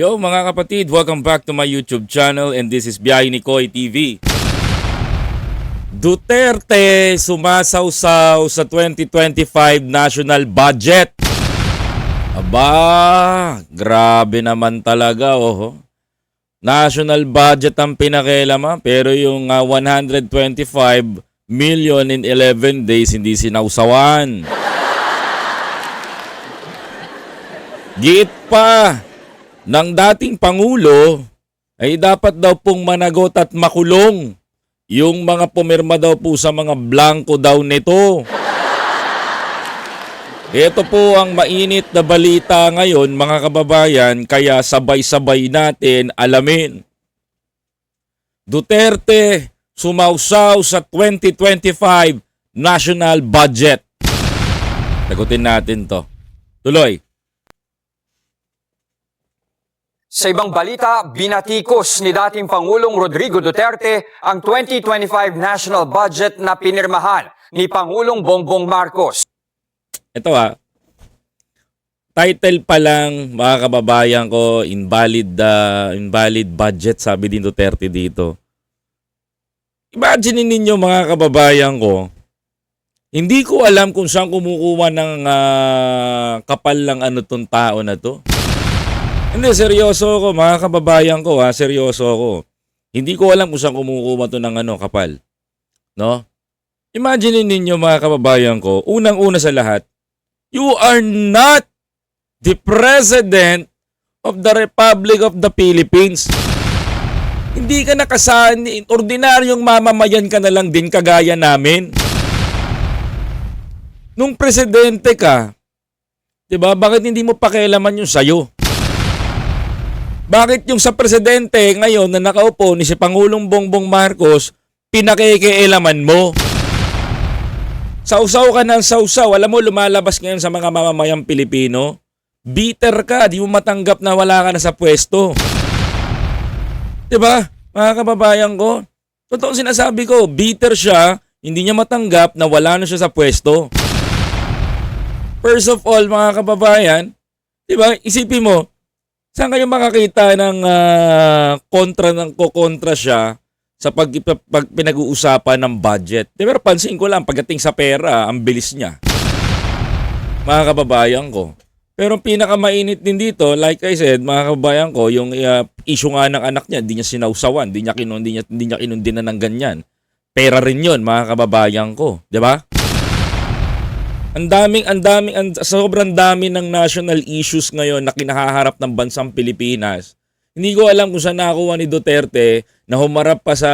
Yo mga kapatid, welcome back to my YouTube channel and this is Biyahe ni Koy TV. Duterte sumasawsaw sa 2025 national budget. Aba, grabe naman talaga oh. National budget ang pinakialaman pero yung ah, 125 million in 11 days hindi sinawsawan. Giit pa ng dating Pangulo ay dapat daw pong managot at makulong yung mga pumirma daw po sa mga blanco daw nito. Ito po ang mainit na balita ngayon mga kababayan kaya sabay-sabay natin alamin. Duterte sumausaw sa 2025 national budget. Sagutin natin to. Tuloy. Sa ibang balita, binatikos ni dating Pangulong Rodrigo Duterte ang 2025 national budget na pinirmahan ni Pangulong Bongbong Marcos. Ito ah. Title pa lang, mga kababayan ko, invalid uh, invalid budget, sabi din Duterte dito. Imagine ninyo mga kababayan ko, hindi ko alam kung saan kumukuha ng ah, kapal lang ano tong tao na to. Hindi, seryoso ako mga kababayan ko ha, seryoso ako. Hindi ko alam kung saan kumukuha to ng ano, kapal. No? Imagine ninyo mga kababayan ko, unang-una sa lahat, you are not the President of the Republic of the Philippines. Hindi ka nakasan, ordinaryong mamamayan ka na lang din kagaya namin. Nung presidente ka, 'di ba? Bakit hindi mo pakialaman yung sayo? Bakit yung sa presidente ngayon na nakaupo ni si Pangulong Bongbong Marcos, pinakikialaman mo? Sausaw ka ng sausaw. Alam mo, lumalabas ngayon sa mga mamamayang Pilipino. Bitter ka. Di mo matanggap na wala ka na sa pwesto. ba? Mga kababayan ko. Totoo sinasabi ko. Bitter siya. Hindi niya matanggap na wala na siya sa pwesto. First of all, mga kababayan, 'di ba? Isipin mo, saan kayo makakita ng ah, kontra ng kokontra siya sa pag, pag pinag-uusapan ng budget. Di ba, pansin ko lang, pagdating sa pera, ang bilis niya. Mga kababayan ko. Pero ang pinakamainit din dito, like I said, mga kababayan ko, yung uh, issue nga ng anak niya, hindi niya sinausawan, hindi niya, kinun, hindi niya, hindi niya kinundinan ng ganyan. Pera rin yun, mga kababayan ko. Di ba? Ang daming, ang daming, ang, sobrang dami ng national issues ngayon na kinahaharap ng bansang Pilipinas. Hindi ko alam kung saan nakuha ni Duterte na humarap pa sa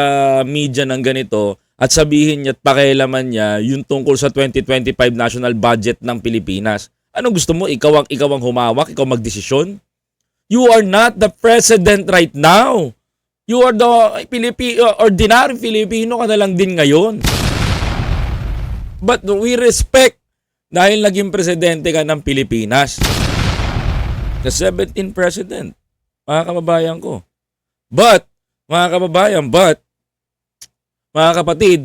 media ng ganito at sabihin niya at pakialaman niya yung tungkol sa 2025 national budget ng Pilipinas. Anong gusto mo? Ikaw ang, ikaw ang humawak? Ikaw magdesisyon? You are not the president right now. You are the Pilipi, ordinary Filipino ka na lang din ngayon. But we respect dahil naging presidente ka ng Pilipinas. The 17th president, mga kababayan ko. But, mga kababayan, but, mga kapatid,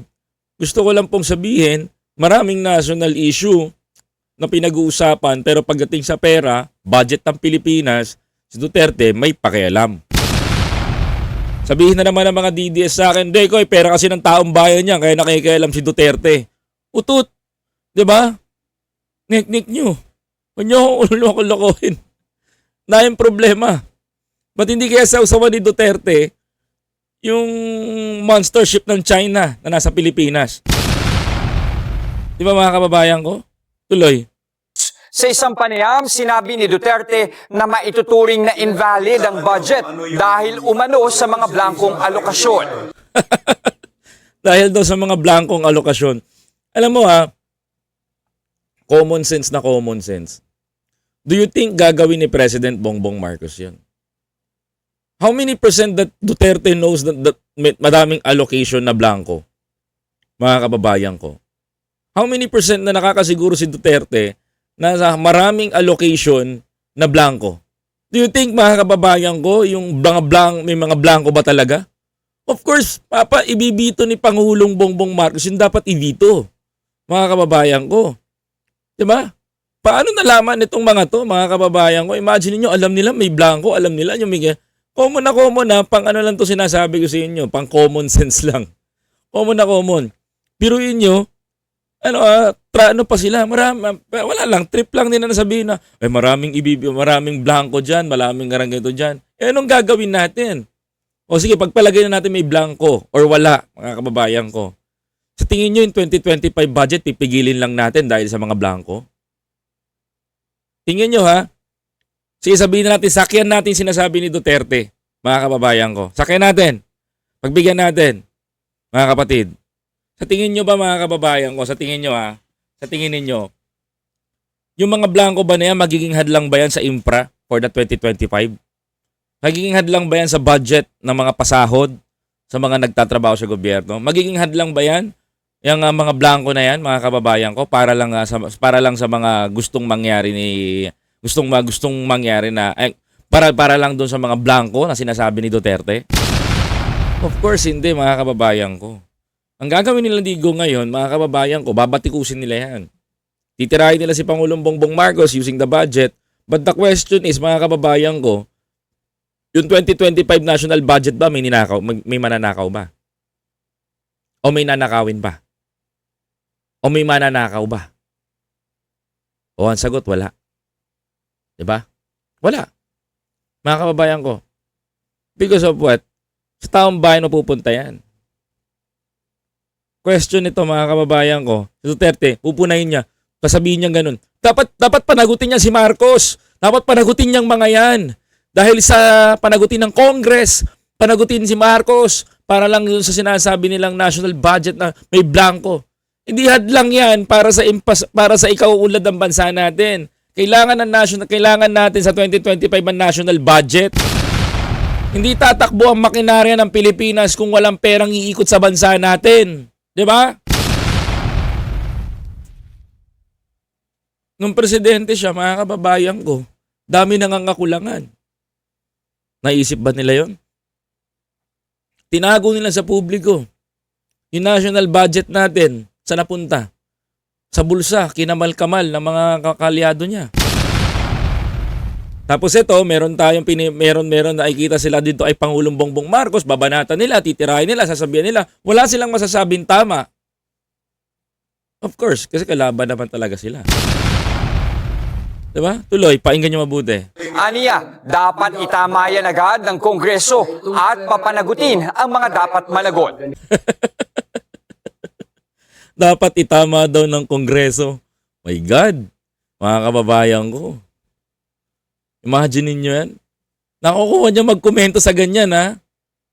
gusto ko lang pong sabihin, maraming national issue na pinag-uusapan pero pagdating sa pera, budget ng Pilipinas, si Duterte may pakialam. Sabihin na naman ng mga DDS sa akin, Deko, eh, pera kasi ng taong bayan niya, kaya nakikialam si Duterte. Utut, di ba? Nik-nik nyo. Huwag nyo akong uloko-lokohin. Na yung problema. Ba't hindi kaya sa usawa ni Duterte yung monster ship ng China na nasa Pilipinas? Di ba mga kababayan ko? Tuloy. Sa isang panayam, sinabi ni Duterte na maituturing na invalid ang budget dahil umano sa mga blankong alokasyon. Dahil daw sa mga blankong alokasyon. Alam mo ha, common sense na common sense. Do you think gagawin ni President Bongbong Marcos yun? How many percent that Duterte knows that, that madaming allocation na blanco? Mga kababayan ko. How many percent na nakakasiguro si Duterte na sa maraming allocation na blanco? Do you think mga kababayan ko, yung mga blank, may mga blanco ba talaga? Of course, papa, ibibito ni Pangulong Bongbong Marcos yung dapat ibito. Mga kababayan ko. 'Di ba? Paano nalaman itong mga to, mga kababayan ko? Imagine niyo, alam nila may blanco, alam nila yung may... Common na common na, pang ano lang to sinasabi ko sa inyo, pang common sense lang. Common na common. Pero inyo, ano ah, tra, ano pa sila, marami, wala lang, trip lang nila na sabihin na, ay maraming ibibi, maraming blanco dyan, maraming garang ganito dyan. Eh, anong gagawin natin? O sige, pagpalagay na natin may blanco or wala, mga kababayan ko. Sa tingin nyo yung 2025 budget, pipigilin lang natin dahil sa mga blanco? Tingin nyo ha? Sige, sabihin na natin, sakyan natin sinasabi ni Duterte, mga kababayan ko. Sakyan natin. Pagbigyan natin, mga kapatid. Sa tingin nyo ba mga kababayan ko, sa tingin nyo ha, sa tingin ninyo, yung mga blanco ba na yan, magiging hadlang ba yan sa infra for the 2025? Magiging hadlang ba yan sa budget ng mga pasahod sa mga nagtatrabaho sa gobyerno? Magiging hadlang ba yan? Yung ah, mga blanco na yan, mga kababayan ko, para lang ah, sa para lang sa mga gustong mangyari ni gustong ma- gustong mangyari na eh, para para lang doon sa mga blanco na sinasabi ni Duterte. Of course hindi mga kababayan ko. Ang gagawin nila Digo ngayon, mga kababayan ko, babatikusin nila yan. Titirahin nila si Pangulong Bongbong Marcos using the budget. But the question is, mga kababayan ko, yung 2025 national budget ba may ninakaw, may mananakaw ba? O may nanakawin ba? O may mananakaw ba? O ang sagot, wala. 'Di ba? Wala. Mga kababayan ko. Because of what? Sa taong bayan mapupunta yan. Question ito mga kababayan ko. Si Duterte, pupunayin niya. Pasabihin niya ganun. Dapat, dapat panagutin niya si Marcos. Dapat panagutin niyang mga yan. Dahil sa panagutin ng Congress, panagutin si Marcos para lang sa sinasabi nilang national budget na may blanco. Hindi hadlang yan para sa impas, para sa ikauulad ng bansa natin. Kailangan ng national kailangan natin sa 2025 ang national budget. Hindi tatakbo ang makinarya ng Pilipinas kung walang perang iikot sa bansa natin. 'Di ba? Nung presidente siya, mga kababayan ko, dami nangangakulangan. Naisip ba nila yon? Tinago nila sa publiko. Yung national budget natin, sa napunta? Sa bulsa, kinamal-kamal ng mga kakalyado niya. Tapos ito, meron tayong pini, meron meron nakikita sila dito ay Pangulong Bongbong Marcos, babanatan nila, titirahin nila, sasabihan nila, wala silang masasabing tama. Of course, kasi kalaban naman talaga sila. 'Di ba? Tuloy, painggan niyo mabuti. Aniya, dapat itama yan agad ng Kongreso at papanagutin ang mga dapat managot. Dapat itama daw ng Kongreso. My God, mga kababayan ko. Imagine niyo yan. Nakukuha niya magkomento sa ganyan ha.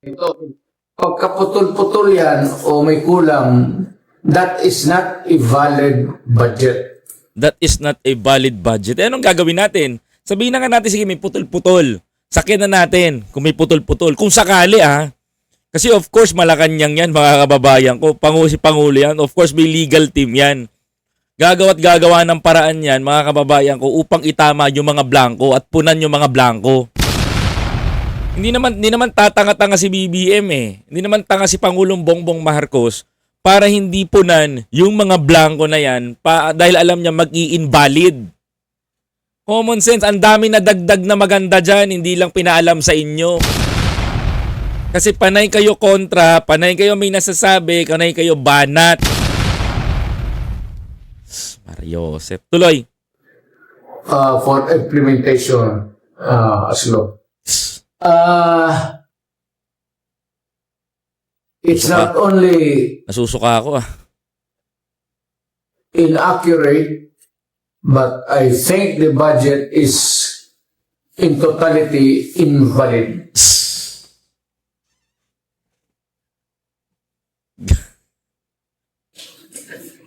Ito, pagkaputol-putol yan o may kulang, that is not a valid budget. That is not a valid budget. Eh, anong gagawin natin? Sabihin na nga natin, sige, may putol-putol. Sakyan na natin kung may putol-putol. Kung sakali, ah. Kasi of course, Malacanang yan, mga kababayan ko. Pangu si Pangulo yan. Of course, may legal team yan. Gagawa't gagawa ng paraan yan, mga kababayan ko, upang itama yung mga blanco at punan yung mga blanco. Hindi naman, hindi naman tatanga-tanga si BBM eh. Hindi naman tanga si Pangulong Bongbong Marcos para hindi punan yung mga blanco na yan pa, dahil alam niya mag-i-invalid. Common sense, ang dami na dagdag na maganda dyan, hindi lang pinaalam sa inyo. Kasi panay kayo kontra, panay kayo may nasasabi, panay kayo banat. Mario Joseph. Tuloy. uh, for implementation uh, as law. Uh, it's not only Nasusuka ako ah. inaccurate, but I think the budget is in totality invalid.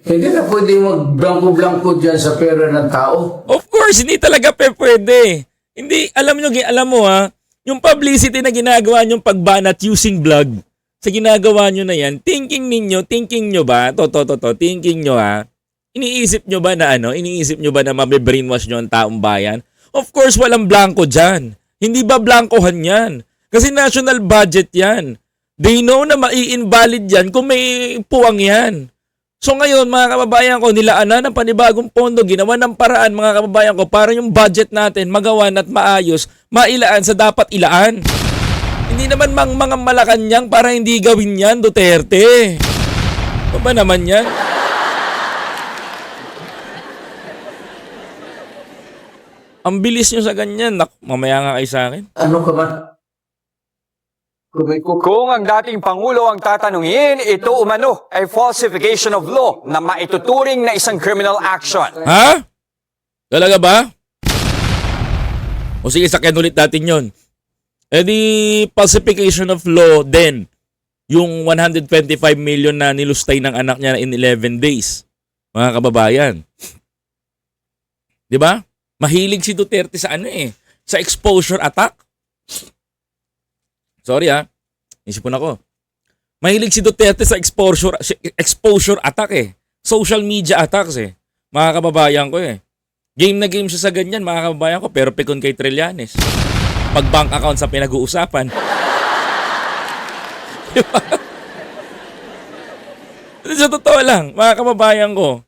Hindi na pwede mag-blanco-blanco dyan sa pera ng tao. Of course, hindi talaga pe pwede. Hindi, alam nyo, alam mo ha, yung publicity na ginagawa nyong pagbanat using blog, sa ginagawa nyo na yan, thinking ninyo, thinking nyo ba, to, to, to, to, thinking nyo ha, iniisip nyo ba na ano, iniisip nyo ba na mabe-brainwash nyo ang taong bayan? Of course, walang blanco dyan. Hindi ba blankohan yan? Kasi national budget yan. They know na mai-invalid yan kung may puwang yan. So ngayon, mga kababayan ko, nilaanan ng panibagong pondo, ginawa ng paraan, mga kababayan ko, para yung budget natin magawan at maayos, mailaan sa dapat ilaan. Hindi naman mang mga malakanyang para hindi gawin yan, Duterte. Ano ba naman yan? Ang bilis nyo sa ganyan. Nak, mamaya nga kayo sa akin. Ano ka man? Kung ang dating Pangulo ang tatanungin, ito umano ay falsification of law na maituturing na isang criminal action. Ha? Talaga ba? O sige, sakyan ulit natin yon. Eh di, falsification of law din. Yung 125 million na nilustay ng anak niya in 11 days. Mga kababayan. Di ba? Mahilig si Duterte sa ano eh. Sa exposure attack. Sorry ha. Isipon ako. Mahilig si Duterte sa exposure exposure attack eh. Social media attacks eh. Mga kababayan ko eh. Game na game siya sa ganyan, mga kababayan ko, pero pikon kay Trillanes. Pag bank account sa pinag-uusapan. Di ba? sa totoo lang, mga kababayan ko,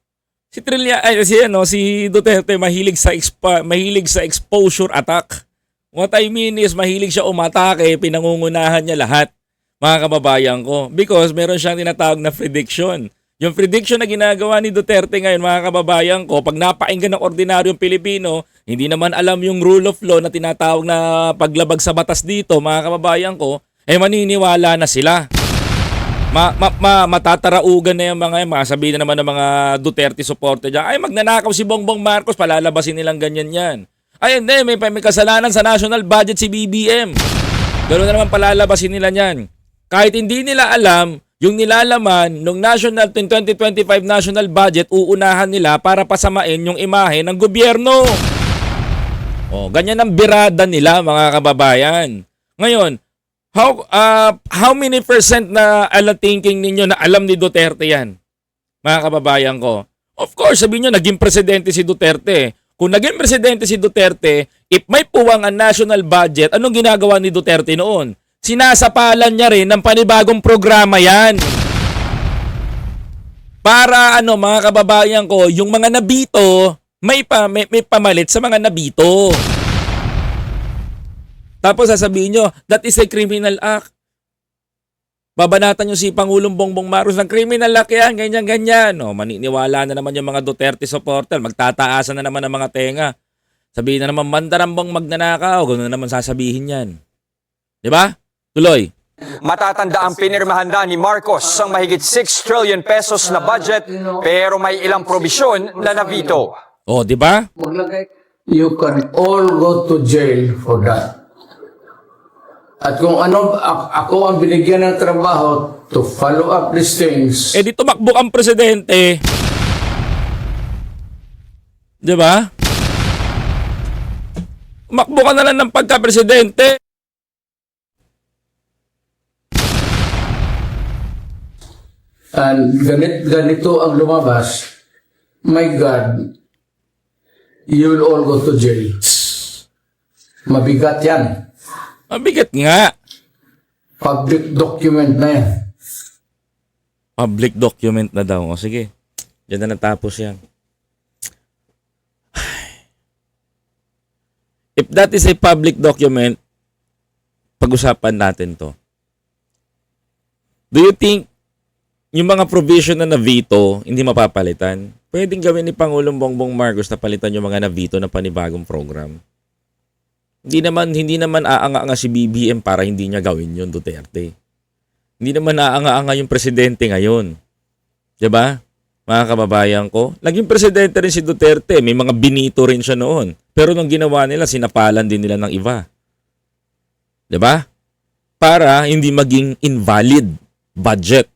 si Trillia, ay, si, ano, si Duterte mahilig sa, expa, mahilig sa exposure attack. What I mean is, mahilig siya umatake, pinangungunahan niya lahat, mga kababayan ko. Because meron siyang tinatawag na prediction. Yung prediction na ginagawa ni Duterte ngayon, mga kababayan ko, pag napainggan ng ordinaryong Pilipino, hindi naman alam yung rule of law na tinatawag na paglabag sa batas dito, mga kababayan ko, eh maniniwala na sila. Ma, ma, ma, matataraugan na yung mga yan. Masabihin na naman ng mga Duterte supporter dyan, ay magnanakaw si Bongbong Marcos, palalabasin nilang ganyan yan. Ay hindi, may, may kasalanan sa national budget si BBM. Ganoon na naman palalabasin nila yan. Kahit hindi nila alam, yung nilalaman ng national 2025 national budget, uunahan nila para pasamain yung imahe ng gobyerno. Oh, ganyan ang birada nila mga kababayan. Ngayon, how uh, how many percent na alam thinking ninyo na alam ni Duterte yan? Mga kababayan ko. Of course, sabihin nyo, naging presidente si Duterte. Kung naging presidente si Duterte, if may puwang ang national budget, anong ginagawa ni Duterte noon? Sinasapalan niya rin ng panibagong programa yan. Para ano mga kababayan ko, yung mga nabito, may, pa, may, may pamalit sa mga nabito. Tapos sasabihin nyo, that is a criminal act. Babanatan nyo si Pangulong Bongbong Marcos ng criminal act yan, ganyan, ganyan. O, maniniwala na naman yung mga Duterte supporter, magtataasan na naman ang mga tenga. Sabihin na naman, mandarambang magnanakaw, gano'n na naman sasabihin yan. Di ba? Tuloy. Matatanda ang pinirmahan ni Marcos ang mahigit 6 trillion pesos na budget pero may ilang probisyon na nabito. O, di ba? you can all go to jail for that. At kung ano, ako ang binigyan ng trabaho to follow up these things, Eh di tumakbo ang presidente. Di ba? Tumakbo ka na lang ng pagka-presidente. and ganit, ganito ang lumabas, my God, you will all go to jail. Mabigat yan. Mabigat nga. Public document na yan. Public document na daw. O sige. Diyan na natapos yan. If that is a public document, pag-usapan natin to. Do you think yung mga provision na na-veto, hindi mapapalitan? Pwedeng gawin ni Pangulong Bongbong Marcos na palitan yung mga na-veto na panibagong program. Hindi naman hindi naman aanga-anga si BBM para hindi niya gawin yun Duterte. Hindi naman aanga-anga yung presidente ngayon. 'Di ba? Mga kababayan ko, naging presidente rin si Duterte, may mga binito rin siya noon. Pero nung ginawa nila, sinapalan din nila ng iba. 'Di ba? Para hindi maging invalid budget.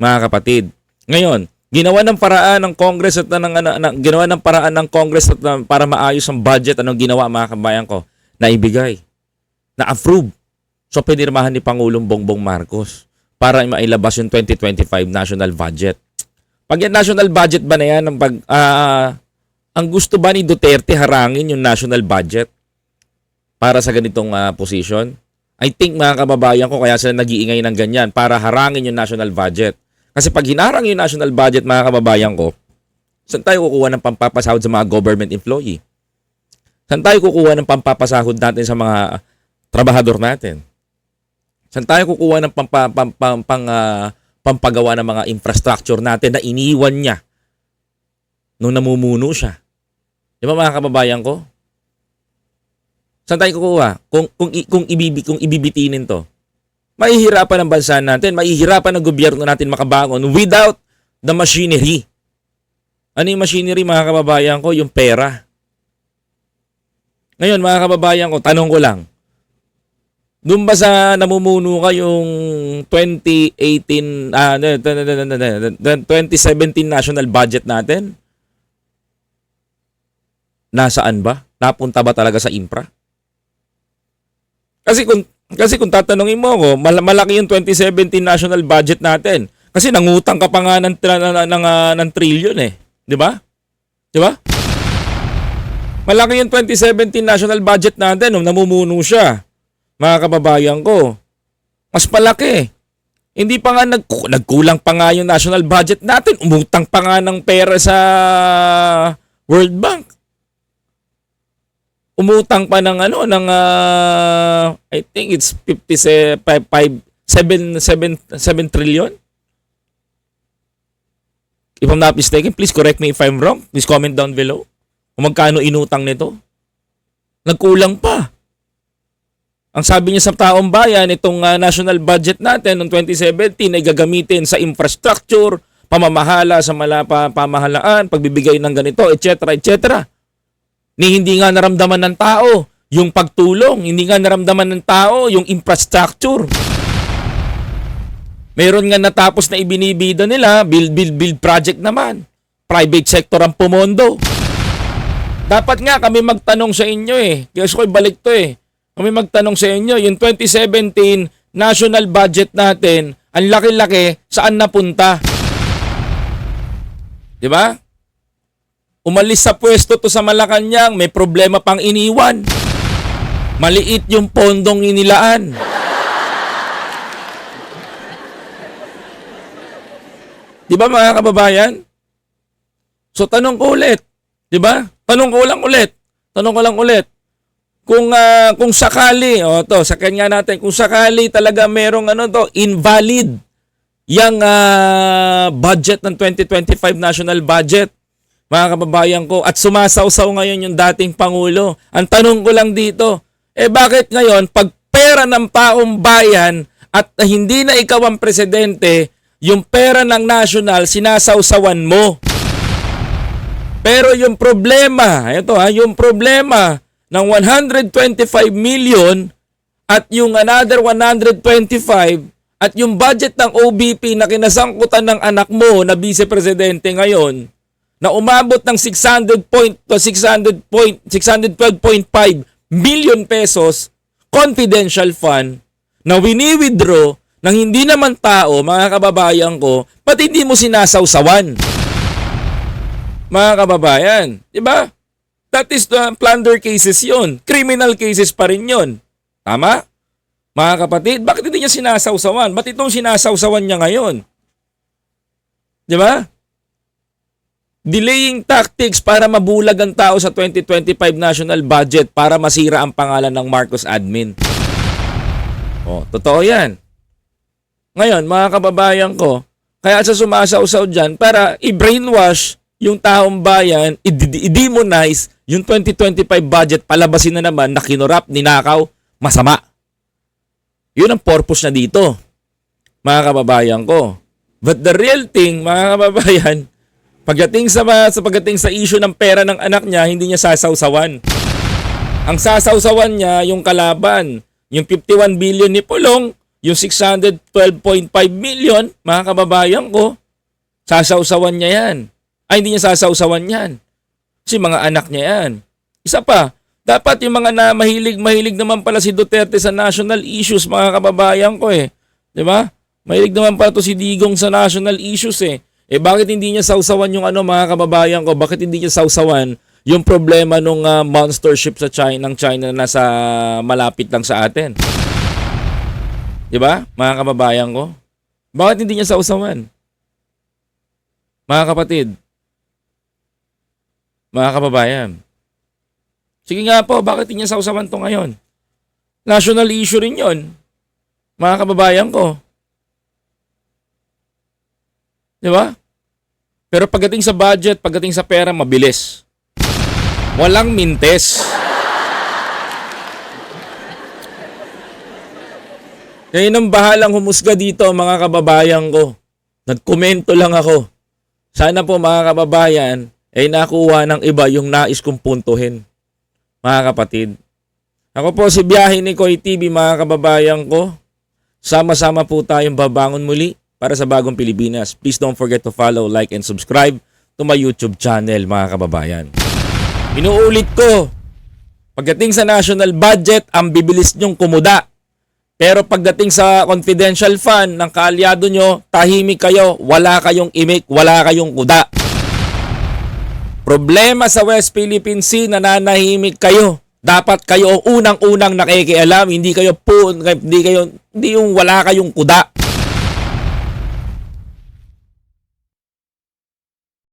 Mga kapatid. Ngayon, ginawa ng paraan ng Congress at ng, ng, ng ginawa ng paraan ng Congress at ng- para maayos ang budget anong ginawa mga kabayan ko na ibigay na approve so pinirmahan ni Pangulong Bongbong Marcos para mailabas yung 2025 national budget. Pag yan national budget ba na yan? Ang pag ah, ang gusto ba ni Duterte harangin yung national budget para sa ganitong ah, position I think mga kababayan ko kaya sila nag-iingay ng ganyan para harangin yung national budget. Kasi pag hinarang yung national budget, mga kababayan ko, saan tayo kukuha ng pampapasahod sa mga government employee? Saan tayo kukuha ng pampapasahod natin sa mga trabahador natin? Saan tayo kukuha ng pampa, pam, pam, pang, ah, pampagawa ng mga infrastructure natin na iniwan niya nung namumuno siya? Di ba mga kababayan ko? Saan tayo kukuha? Kung, kung, kung, ibibi, kung ibibitinin to. Mahihirapan ang bansa natin, mahihirapan ang gobyerno natin makabangon without the machinery. Ano yung machinery mga kababayan ko? Yung pera. Ngayon mga kababayan ko, tanong ko lang. Doon ba sa namumuno ka yung 2018, ah, 2017 national budget natin? Nasaan ba? Napunta ba talaga sa infra? Kasi kung kasi kung tatanungin mo ako, mal- malaki yung 2017 national budget natin. Kasi nangutang ka pa nga ng, ng, ng, ah, ng trillion eh. Di ba? Di ba? Malaki yung 2017 national budget natin nung namumuno siya. Mga kababayan ko. Mas malaki. Hindi pa nga nagku- nagkulang pa nga yung national budget natin. Umutang pa nga ng pera sa World Bank. Umutang pa ng ano ng ah, I think it's 57 7 7 7 trillion. If I'm not mistaken, please correct me if I'm wrong. Please comment down below. Kung magkano inutang nito. Nagkulang pa. Ang sabi niya sa taong bayan, itong ah, national budget natin noong 2017 ay gagamitin sa infrastructure, pamamahala sa mala, pa, pamahalaan, pagbibigay ng ganito, etc. etc. Ni hindi nga naramdaman ng tao yung pagtulong, hindi nga naramdaman ng tao yung infrastructure. Meron nga natapos na ibinibida nila, build, build, build project naman. Private sector ang pumondo. Dapat nga kami magtanong sa inyo eh. Gusto ko ibalik to eh. Kami magtanong sa inyo, yung 2017 national budget natin, ang laki-laki, saan napunta? Di ba? Umalis sa pwesto to sa Malacanang, may problema pang iniwan. Maliit yung pondong inilaan. Di ba mga kababayan? So tanong ko ulit, di ba? Tanong ko lang ulit. Tanong ko lang ulit. Kung ah, kung sakali, o to, sa kanya natin, kung sakali talaga merong ano to, invalid yung ah, budget ng 2025 national budget, mga kababayan ko, at sumasawsaw ngayon yung dating Pangulo. Ang tanong ko lang dito, eh bakit ngayon, pag pera ng taong bayan at hindi na ikaw ang presidente, yung pera ng national, sinasawsawan mo. Pero yung problema, ito ha, yung problema ng 125 million at yung another 125 at yung budget ng OBP na kinasangkutan ng anak mo na vice-presidente ngayon na umabot ng 600 point to 600 point 612.5 million pesos confidential fund na wini-withdraw ng hindi naman tao, mga kababayan ko, pati hindi mo sinasawsawan mga kababayan. Di ba? That is the plunder cases yon. Criminal cases pa rin yon. Tama? Mga kapatid, bakit hindi niya sinasawsawan? Ba't itong sinasawsawan niya ngayon? Di ba? Delaying tactics para mabulag ang tao sa 2025 national budget para masira ang pangalan ng Marcos admin. Oh, totoo yan. Ngayon, mga kababayan ko, kaya sa sumasawsaw dyan para i-brainwash yung taong bayan, i-demonize yung 2025 budget, palabasin na naman na kinurap, ninakaw, masama. Yun ang purpose na dito, mga kababayan ko. But the real thing, mga kababayan, pagdating sa, sa pagdating sa issue ng pera ng anak niya, hindi niya sasawsawan. Ang sasawsawan niya, yung kalaban, yung 51 billion ni Pulong, yung 612.5 million, mga kababayan ko, sasawsawan niya yan. Ay, hindi niya sasawsawan yan. Kasi mga anak niya yan. Isa pa, dapat yung mga na mahilig-mahilig naman pala si Duterte sa national issues, mga kababayan ko eh. ba? Mahilig naman pala to si Digong sa national issues eh. Eh bakit hindi niya sausawan yung ano mga kababayan ko? Bakit hindi niya sausawan yung problema nung ah, monster ship sa China ng China na nasa malapit lang sa atin? 'Di ba? Mga kababayan ko. Bakit hindi niya sausawan? Mga kapatid, mga kababayan. Sige nga po, bakit niya sausawan to ngayon? National issue rin yon, mga kababayan ko. Di ba? Pero pagdating sa budget, pagdating sa pera, mabilis. Walang mintes. Kayo nang bahalang humusga dito mga kababayan ko. Nagkomento lang ako. Sana po mga kababayan ay nakuha ng iba yung nais kong puntuhin. Mga kapatid. Ako po si Biyahe ni Koy TV mga kababayan ko. Sama-sama po tayong babangon muli para sa bagong Pilipinas. Please don't forget to follow, like, and subscribe to my YouTube channel mga kababayan. Inuulit ko, pagdating sa national budget, ang bibilis nyong kumuda. Pero pagdating sa confidential fund ng kaalyado nyo, tahimik kayo, wala kayong imik, wala kayong kuda. Problema sa West Philippine Sea, nananahimik kayo. Dapat kayo ang unang-unang nakikialam, hindi kayo po, hindi kayo, hindi yung wala kayong kuda.